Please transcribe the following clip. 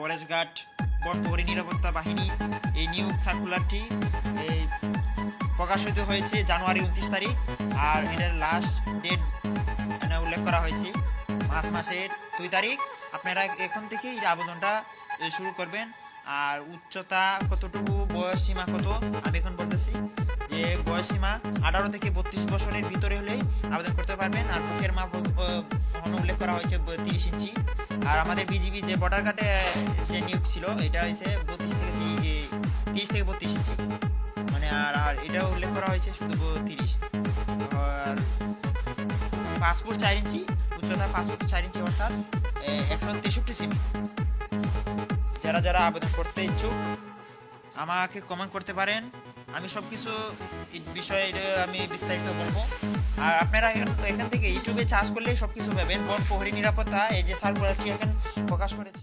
Forest guard বনপহরী নিরাপত্তা বাহিনী, এই নিয়োগ সার্কুলারটি, এই প্রকাশিত হয়েছে জানুয়ারি উনত্রিশ তারিখ, আর এটার লাস্ট ডেট উল্লেখ করা হয়েছে, মার্চ মাসের দুই তারিখ। আপনারা এখন থেকেই আবেদনটা শুরু করবেন। আর উচ্চতা কতটুকু, বয়স সীমা কত, আমি এখন বলতেছি যে বয়স সীমা আঠারো থেকে বত্রিশ বছরের ভিতরে হলেই আবেদন করতে পারবেন। আর বুকের মাপ উল্লেখ করা হয়েছে, তিরিশ ইঞ্চি। আর আমাদের বিজিবি যে বর্ডার কাটে যে নিয়োগ ছিল, এটা হয়েছে বত্রিশ থেকে তিরিশ থেকে বত্রিশ ইঞ্চি। মানে আর আর এটাও উল্লেখ করা হয়েছে শুধু তিরিশ আর পাসপোর্ট চার ইঞ্চি, উচ্চতা পাসপোর্ট চার ইঞ্চি অর্থাৎ একশো তেষট্টি সিমি। যারা যারা আবেদন করতে ইচ্ছুক, আমাকে কমেন্ট করতে পারেন। আমি সব কিছু বিষয়ে আমি বিস্তারিত বলব। আর আপনারা এখান- থেকে ইউটিউবে চার্জ করলেই সবকিছু পাবেন। বন প্রহরী নিরাপত্তা, এই যে সার্কুলারটি এখন প্রকাশ করেছে।